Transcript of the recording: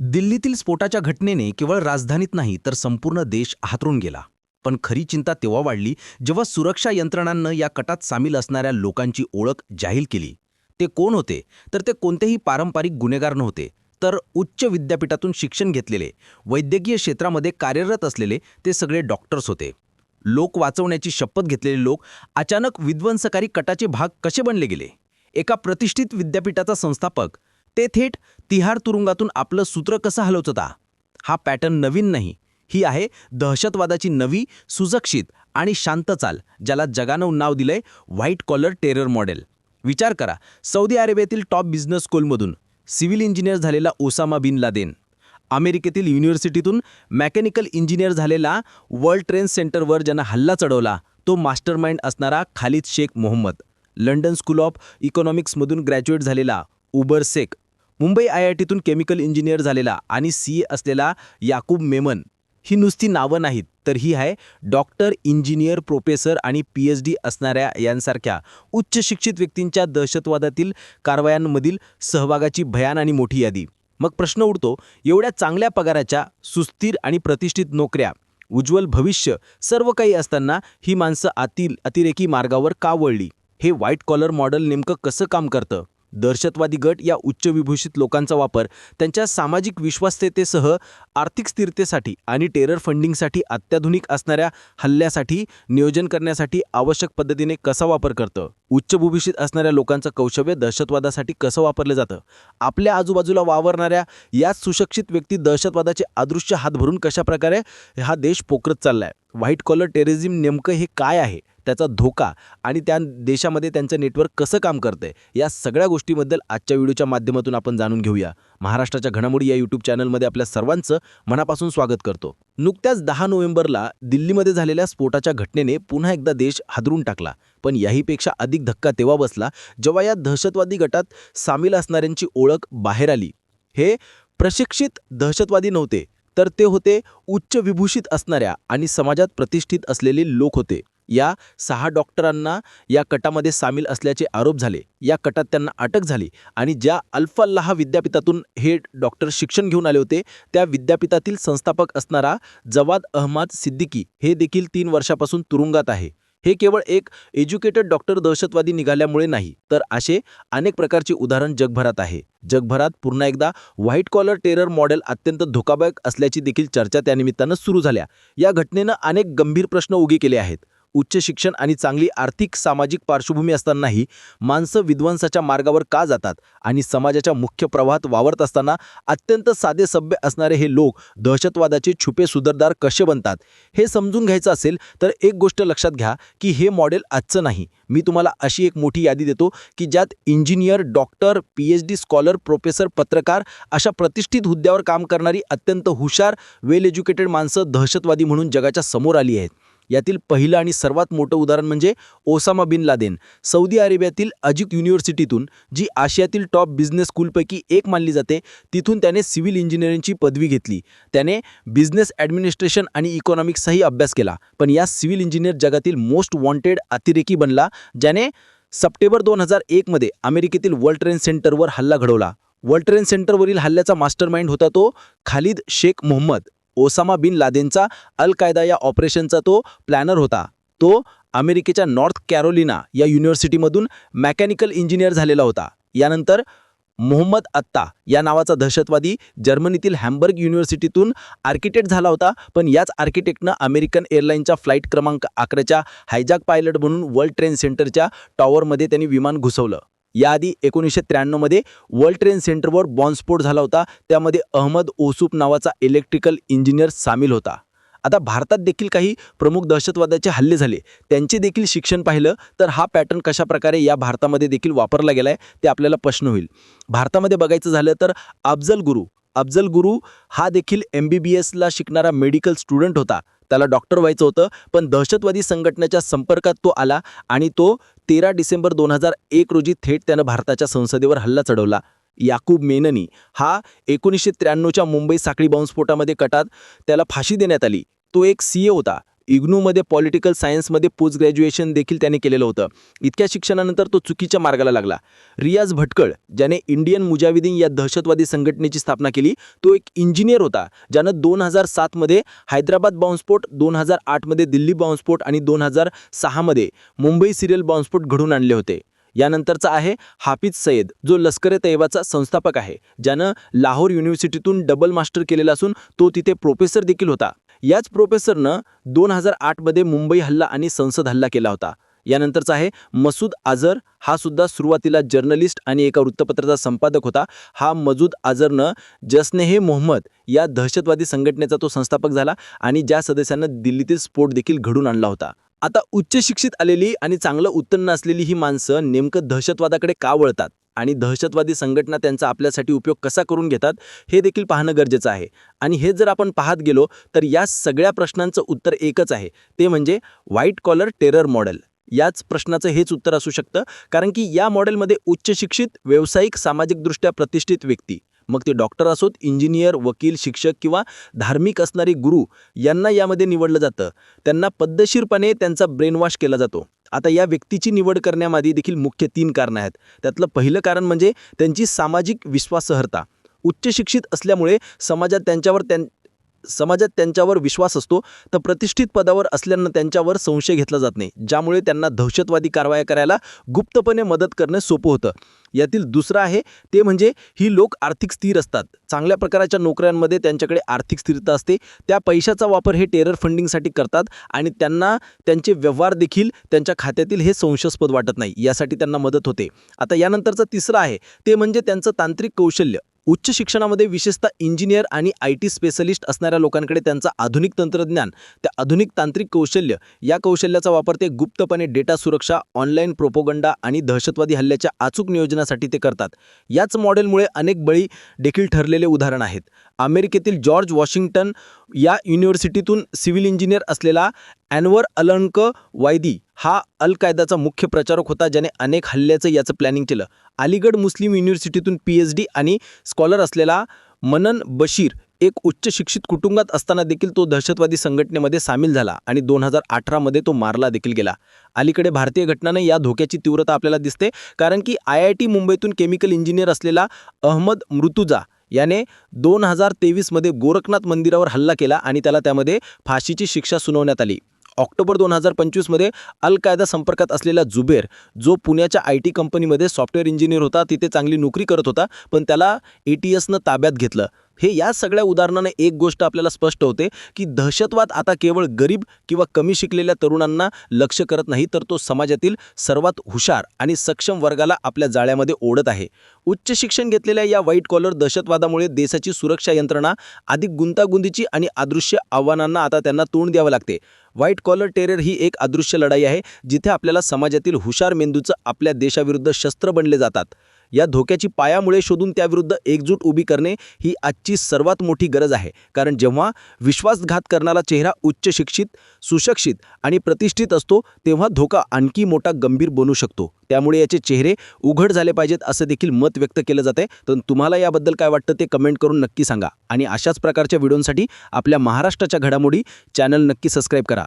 दिल्लीतील स्फोटाच्या घटनेने केवळ राजधानीत नाही तर संपूर्ण देश हातरून गेला. पण खरी चिंता तेव्हा वाढली जेव्हा सुरक्षा यंत्रणांनं या कटात सामील असणाऱ्या लोकांची ओळख जाहीर केली. ते कोण होते? तर ते कोणतेही पारंपरिक गुन्हेगार नव्हते तर उच्च विद्यापीठातून शिक्षण घेतलेले वैद्यकीय क्षेत्रामध्ये कार्यरत असलेले ते सगळे डॉक्टर्स होते. लोक वाचवण्याची शपथ घेतलेले लोक अचानक विध्वंसकारी कटाचे भाग कसे बनले गेले? एका प्रतिष्ठित विद्यापीठाचा संस्थापक ते थेट तिहार तुरुंगातून आपलं सूत्र कसं हलवत होता हा पॅटर्न नवीन नाही. ही आहे दहशतवादाची नवी सुजक्षित आणि शांत चाल ज्याला जगानं नाव दिलंय व्हाईट कॉलर टेरर मॉडेल. विचार करा सौदी अरेबियातील टॉप बिझनेस स्कूलमधून सिव्हिल इंजिनियर झालेला ओसामा बिन लादेन अमेरिकेतील युनिव्हर्सिटीतून मेकॅनिकल इंजिनियर झालेला वर्ल्ड ट्रेन सेंटरवर ज्यानं हल्ला चढवला तो मास्टरमाइंड असणारा Khalid Sheikh Mohammed London school of इकॉनॉमिक्समधून graduate झालेला उबर शेख मुंबई आय आय टीतून केमिकल इंजिनियर झालेला आणि सी ए असलेला याकूब मेमन ही नुसती नावं नाहीत तर ही आहे डॉक्टर इंजिनियर प्रोफेसर आणि पी एच डी असणाऱ्या यांसारख्या उच्च शिक्षित व्यक्तींच्या दहशतवादातील कारवायांमधील सहभागाची भयान आणि मोठी यादी. मग प्रश्न उडतो एवढ्या चांगल्या पगाराच्या सुस्थिर आणि प्रतिष्ठित नोकऱ्या उज्ज्वल भविष्य सर्व काही असताना ही माणसं आतील अतिरेकी मार्गावर का वळली? हे व्हाईट कॉलर मॉडेल नेमकं कसं काम करतं? दहशतवादी गट या उच्चविभूषित लोकांचा वापर त्यांच्या सामाजिक विश्वास्यतेसह आर्थिक स्थिरतेसाठी आणि टेरर फंडिंगसाठी अत्याधुनिक असणाऱ्या हल्ल्यासाठी नियोजन करण्यासाठी आवश्यक पद्धतीने कसा वापर करतं? उच्चभूषित असणाऱ्या लोकांचं कौशल्य दहशतवादासाठी कसं वापरलं जातं? आपल्या आजूबाजूला वावरणाऱ्या याच सुशिक्षित व्यक्ती दहशतवादाचे अदृश्य हात भरून कशाप्रकारे हा देश पोखरत चाललाय? व्हाईट कॉलर टेररिझम नेमकं हे काय आहे? त्याचा धोका आणि त्या देशामध्ये त्यांचं नेटवर्क कसं काम करतंय या सगळ्या गोष्टीबद्दल आजच्या व्हिडिओच्या माध्यमातून आपण जाणून घेऊया. महाराष्ट्राच्या घडामोडी या यूट्यूब चॅनलमध्ये आपल्या सर्वांचं मनापासून स्वागत करतो. नुकत्याच दहा नोव्हेंबरला दिल्लीमध्ये झालेल्या स्फोटाच्या घटनेने पुन्हा एकदा देश हादरून टाकला. पण याहीपेक्षा अधिक धक्का तेव्हा बसला जेव्हा या दहशतवादी गटात सामील असणाऱ्यांची ओळख बाहेर आली. हे प्रशिक्षित दहशतवादी नव्हते तर ते होते उच्च विभूषित असणाऱ्या आणि समाजात प्रतिष्ठित असलेले लोक होते. या सहा डॉक्टरांना या कटामध्ये सामील असल्याचे आरोप झाले. या कटात त्यांना अटक झाली आणि ज्या अल्फल्लाह विद्यापीठातून हे डॉक्टर शिक्षण घेऊन आले होते त्या विद्यापीठातील संस्थापक असणारा जवाद अहमद सिद्दीकी हे देखील तीन वर्षापासून तुरुंगात आहे. हे केवळ एक एज्युकेटेड डॉक्टर दहशतवादी निघाल्यामुळे नाही तर असे अनेक प्रकारचे उदाहरण जगभरात आहे. जगभरात पुन्हा एकदा व्हाईट कॉलर टेरर मॉडेल अत्यंत धोकादायक असल्याची देखील चर्चा त्यानिमित्तानं सुरू झाल्या. या घटनेनं अनेक गंभीर प्रश्न उगे केले आहेत. उच्च शिक्षण आणि चांगली आर्थिक सामाजिक पार्श्वभूमी असतानाही माणसं विध्वंसाच्या मार्गावर का जातात आणि समाजाच्या मुख्य प्रवाहात वावरत असताना अत्यंत साधे सभ्य असणारे हे लोक दहशतवादाचे छुपे सुदरदार कसे बनतात? हे समजून घ्यायचं असेल तर एक गोष्ट लक्षात घ्या की हे मॉडेल आजचं नाही. मी तुम्हाला अशी एक मोठी यादी देतो की ज्यात engineer doctor P H D scholar professor पत्रकार अशा प्रतिष्ठित हुद्द्यावर काम करणारी अत्यंत हुशार वेल एज्युकेटेड माणसं दहशतवादी म्हणून जगाच्या समोर आली आहेत. यातील पहिलं आणि सर्वात मोठं उदाहरण म्हणजे ओसामा बिन लादेन. सौदी अरेबियातील अजिक युनिव्हर्सिटीतून जी आशियातील टॉप बिझनेस स्कूलपैकी एक मानली जाते तिथून त्याने सिव्हिल इंजिनिअरिंगची पदवी घेतली. त्याने बिझनेस ॲडमिनिस्ट्रेशन आणि इकॉनॉमिक्सचाही अभ्यास केला पण या सिव्हिल इंजिनियर जगातील मोस्ट वॉन्टेड अतिरेकी बनला ज्याने सप्टेंबर दोन हजार एकमध्ये अमेरिकेतील वर्ल्ड ट्रेड सेंटरवर हल्ला घडवला. वर्ल्ड ट्रेड सेंटरवरील हल्ल्याचा मास्टरमाइंड होता तो खालिद शेख मोहम्मद. ओसामा बिन लादेनचा अल कायदा या ऑपरेशनचा तो प्लॅनर होता. तो अमेरिकेच्या नॉर्थ कॅरोलिना या युनिव्हर्सिटीमधून मेकॅनिकल इंजिनियर झालेला होता. यानंतर मोहम्मद अत्ता या नावाचा दहशतवादी जर्मनीतील हॅम्बर्ग युनिव्हर्सिटीतून आर्किटेक्ट झाला होता. पण याच आर्किटेक्टनं अमेरिकन एअरलाईनच्या फ्लाईट क्रमांक अकराच्या हायजॅक पायलट म्हणून वर्ल्ड ट्रेन सेंटरच्या टॉवरमध्ये त्यांनी विमान घुसवलं. याआधी एकोणीसशे त्र्याण्णवमध्ये वर्ल्ड ट्रेड सेंटरवर बॉम्बस्फोट झाला होता. त्यामध्ये अहमद ओसूप नावाचा इलेक्ट्रिकल इंजिनियर सामील होता. आता भारतात देखील काही प्रमुख दहशतवादाचे हल्ले झाले. त्यांचे देखील शिक्षण पाहिलं. तर हा पॅटर्न कशाप्रकारे या भारतामध्ये देखील वापरला गेला आहे ते आपल्याला प्रश्न होईल. भारतामध्ये बघायचं झालं तर अफजल गुरु अफजल गुरु हा देखील एम बी बी एसला शिकणारा मेडिकल स्टुडंट होता. त्याला डॉक्टर व्हायचं होतं. पण दहशतवादी संघटनेच्या संपर्कात तो आला आणि तो तेरा डिसेंबर दोन हजार एक रोजी थेट त्यानं भारताच्या संसदेवर हल्ला चढवला. याकूब मेननी हा एकोणीसशे त्र्याण्णवच्या मुंबई साखळी बॉम्बस्फोटामध्ये कटात त्याला फाशी देण्यात आली. तो एक सी ए होता. इग्नूमध्ये पॉलिटिकल सायन्समध्ये पोस्ट ग्रॅज्युएशन देखील त्याने केलेलं होतं. इतक्या शिक्षणानंतर तो चुकीच्या मार्गाला लागला. रियाज भटकळ ज्याने इंडियन मुजाविदीन या दहशतवादी संघटनेची स्थापना केली तो एक इंजिनियर होता ज्यानं दोन हजार सातमध्ये हैदराबाद बॉम्बस्फोट दोन हजार आठमध्ये दिल्ली बॉम्बस्फोट आणि दोन हजार सहामध्ये मुंबई सिरियल बॉम्बस्फोट घडून आणले होते. यानंतरचा आहे हाफिज सय्यद जो लष्कर ए तैयबाचा संस्थापक आहे ज्यानं लाहोर युनिव्हर्सिटीतून डबल मास्टर केलेला असून तो तिथे प्रोफेसर देखील होता. याच प्रोफेसरनं दोन हजार आठमध्ये मुंबई हल्ला आणि संसद हल्ला केला होता. यानंतरचा आहे मसूद आझर हा सुद्धा सुरुवातीला जर्नलिस्ट आणि एका वृत्तपत्राचा संपादक होता. हा मजूद आझरनं जसनेहे मोहम्मद या दहशतवादी संघटनेचा तो संस्थापक झाला आणि ज्या सदस्यांना दिल्लीतील स्फोट देखील घडून आणला होता. आता उच्च शिक्षित आलेली आणि चांगलं उत्पन्न असलेली ही माणसं नेमकं दहशतवादाकडे का वळतात? आणि दहशतवादी संघटना त्यांचा आपल्यासाठी उपयोग कसा करून घेतात हे देखील पाहणं गरजेचं आहे. आणि हे जर आपण पाहत गेलो तर या सगळ्या प्रश्नांचं उत्तर एकच आहे. ते म्हणजे व्हाईट कॉलर टेरर मॉडेल याच प्रश्नाचं हेच उत्तर असू शकतं कारण की या मॉडेलमध्ये उच्च शिक्षित व्यावसायिक सामाजिकदृष्ट्या प्रतिष्ठित व्यक्ती मग ते डॉक्टर असोत इंजिनियर वकील शिक्षक किंवा धार्मिक असणारे गुरु यांना यामध्ये निवडलं जातं. त्यांना पद्धतशीरपणे त्यांचा ब्रेनवॉश केला जातो. आता या व्यक्तीची निवड करण्यामागे देखील मुख्य तीन कारणं आहेत. त्यातलं पहिलं कारण म्हणजे त्यांची सामाजिक विश्वासार्हता उच्च शिक्षित असल्यामुळे समाजात त्यांच्यावर त्यां समाजात त्यांच्यावर विश्वास असतो तर प्रतिष्ठित पदावर असल्यानं त्यांच्यावर संशय घेतला जात नाही ज्यामुळे त्यांना दहशतवादी कारवाया करायला गुप्तपणे मदत करणं सोपं होतं. यातील दुसरं आहे ते म्हणजे ही लोक आर्थिक स्थिर असतात. चांगल्या प्रकारच्या नोकऱ्यांमध्ये त्यांच्याकडे आर्थिक स्थिरता असते. त्या पैशाचा वापर हे टेरर फंडिंगसाठी करतात आणि त्यांना त्यांचे व्यवहार देखील त्यांच्या खात्यातील हे संशयास्पद वाटत नाही. यासाठी त्यांना मदत होते. आता यानंतरचं तिसरं आहे ते म्हणजे त्यांचं तांत्रिक कौशल्य. उच्च शिक्षणामध्ये विशेषतः इंजिनियर आणि आय टी स्पेशलिस्ट असणाऱ्या लोकांकडे त्यांचं आधुनिक तंत्रज्ञान त्या आधुनिक तांत्रिक कौशल्य या कौशल्याचा वापर ते गुप्तपणे डेटा सुरक्षा ऑनलाईन प्रोपोगंडा आणि दहशतवादी हल्ल्याच्या अचूक नियोजनासाठी ते करतात. याच मॉडेलमुळे अनेक बळी देखील ठरलेले उदाहरण आहेत. अमेरिकेतील जॉर्ज वॉशिंग्टन या युनिव्हर्सिटीतून सिव्हिल इंजिनियर असलेला ॲनवर अलंक वायदी हा अल कायदाचा मुख्य प्रचारक होता ज्याने अनेक हल्ल्याचं याचं प्लॅनिंग केलं. अलीगड मुस्लिम युनिव्हर्सिटीतून पी एच डी आणि स्कॉलर असलेला मनन बशीर एक उच्च शिक्षित कुटुंबात असताना देखील तो दहशतवादी संघटनेमध्ये सामील झाला आणि दोन हजार अठरामध्ये तो मारला देखील गेला. अलीकडे भारतीय घटनाने या धोक्याची तीव्रता आपल्याला दिसते कारण की आय आय टी मुंबईतून केमिकल इंजिनियर असलेला अहमद मृतुजा याने दोन हजार तेवीसमध्ये गोरखनाथ मंदिरावर हल्ला केला आणि त्याला त्यामध्ये फाशीची शिक्षा सुनावण्यात आली. ऑक्टोबर दोन हजार पंचवीसमध्ये अल कायदा संपर्कात असलेला जुबेर जो पुण्याच्या आय टी कंपनीमध्ये सॉफ्टवेअर इंजिनियर होता तिथे चांगली नोकरी करत होता पण त्याला ए टी एसनं ताब्यात घेतलं. हे या सगळ्या उदाहरणाने एक गोष्ट आपल्याला स्पष्ट होते की दहशतवाद आता केवळ गरीब किंवा कमी शिकलेल्या तरुणांना लक्ष करत नाही तर तो समाजातील सर्वात हुशार आणि सक्षम वर्गाला आपल्या जाळ्यामध्ये ओढत आहे. उच्च शिक्षण घेतलेल्या या व्हाईट कॉलर दहशतवादामुळे देशाची सुरक्षा यंत्रणा अधिक गुंतागुंतीची आणि अदृश्य आव्हानांना आता त्यांना तोंड द्यावं लागते. व्हाईट कॉलर टेरर ही एक अदृश्य लढाई आहे जिथे आपल्याला समाजातील हुशार मेंदूचं आपल्या देशाविरुद्ध शस्त्र बनले जातात. या धोक्याची पायामुळे शोधून त्याविरुद्ध एकजूट उभी करणे ही आजची सर्वात मोठी गरज आहे. कारण जेव्हा विश्वासघात करणारा चेहरा उच्च शिक्षित सुशिक्षित आणि प्रतिष्ठित असतो तेव्हा धोका आणखी मोठा गंभीर बनू शकतो. त्यामुळे याचे चेहरे उघड झाले पाहिजेत असं देखील मत व्यक्त केलं जाते. तर तुम्हाला याबद्दल काय वाटतं ते कमेंट करून नक्की सांगा. आणि अशाच प्रकारच्या व्हिडिओंसाठी आपल्या महाराष्ट्राच्या घडामोडी चॅनल नक्की सबस्क्राईब करा.